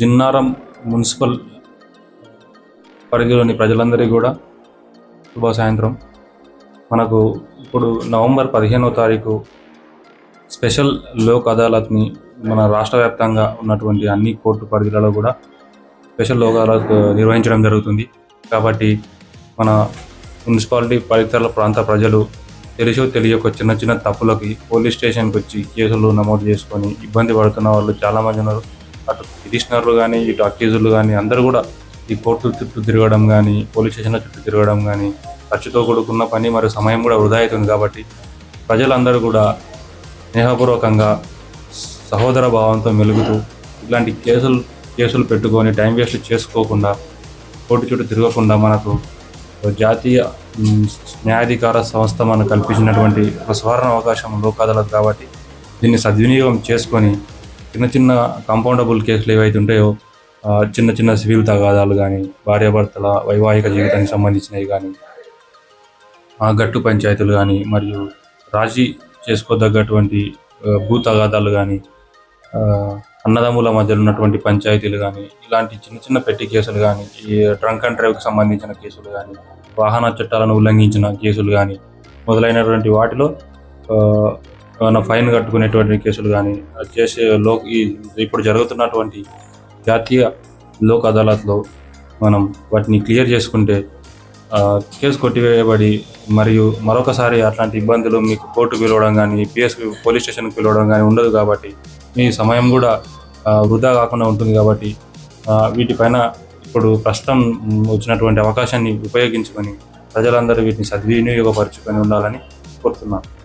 Jinnaram municipal పరిధిలోని ప్రజలందరికీ కూడా శుభ సాయంత్రం. మనకు ఇప్పుడు నవంబర్ పదిహేనో తారీఖు స్పెషల్ లోక్ అదాలత్ని మన రాష్ట్ర వ్యాప్తంగా ఉన్నటువంటి అన్ని కోర్టు పరిధిలలో కూడా స్పెషల్ లోక్ అదాలత్ నిర్వహించడం జరుగుతుంది. కాబట్టి మన మున్సిపాలిటీ పరిసర ప్రాంత ప్రజలు తెలిసో తెలియక చిన్న చిన్న తప్పులకి పోలీస్ స్టేషన్కి వచ్చి కేసులు నమోదు చేసుకొని ఇబ్బంది పడుతున్న వాళ్ళు చాలామంది ఉన్నారు. అటు పిటిషనర్లు కానీ ఇటు అక్యూజులు కానీ అందరూ కూడా ఈ కోర్టు చుట్టూ తిరగడం కానీ పోలీస్ స్టేషన్ల చుట్టూ తిరగడం కానీ ఖర్చుతో కూడుకున్న పని మరియు సమయం కూడా వృధా అవుతుంది కాబట్టి ప్రజలందరూ కూడా స్నేహపూర్వకంగా సహోదర భావంతో మెలుగుతూ ఇలాంటి కేసులు కేసులు పెట్టుకొని టైం వేస్ట్ చేసుకోకుండా కోర్టు చుట్టూ తిరగకుండా మనకు జాతీయ న్యాయాధికార సంస్థ మనకు కల్పించినటువంటి ఒక సువర్ణ అవకాశం లోక్ అదాలత్ కాబట్టి దీన్ని సద్వినియోగం చేసుకొని చిన్న చిన్న కంపౌండబుల్ కేసులు ఏవైతే ఉంటాయో చిన్న చిన్న సివిల్ తగాదాలు కానీ భార్యాభర్తల వైవాహిక జీవితానికి సంబంధించినవి కానీ గట్టు పంచాయతీలు కానీ మరియు రాజీ చేసుకోదగ్గటువంటి భూ తగాదాలు కానీ అన్నదమ్ముల మధ్యలో ఉన్నటువంటి పంచాయతీలు కానీ ఇలాంటి చిన్న చిన్న పెట్టి కేసులు కానీ ఈ డ్రంక్ అండ్ డ్రైవ్కి సంబంధించిన కేసులు కానీ వాహన చట్టాలను ఉల్లంఘించిన కేసులు కానీ మొదలైనటువంటి వాటిలో ఏమైనా ఫైన్ కట్టుకునేటువంటి కేసులు కానీ చేసే లోక్ ఈ ఇప్పుడు జరుగుతున్నటువంటి జాతీయ లోక్ అదాలత్లో మనం వాటిని క్లియర్ చేసుకుంటే కేసు కొట్టివేయబడి మరియు మరొకసారి అట్లాంటి ఇబ్బందులు మీకు కోర్టు పిలవడం కానీ పిఎస్ పోలీస్ స్టేషన్కి పిలవడం కానీ ఉండదు కాబట్టి మీ సమయం కూడా వృధా కాకుండా ఉంటుంది కాబట్టి వీటిపైన ఇప్పుడు ప్రస్తుతం వచ్చినటువంటి అవకాశాన్ని ఉపయోగించుకొని ప్రజలందరూ వీటిని సద్వినియోగపరుచుకొని ఉండాలని కోరుతున్నాను.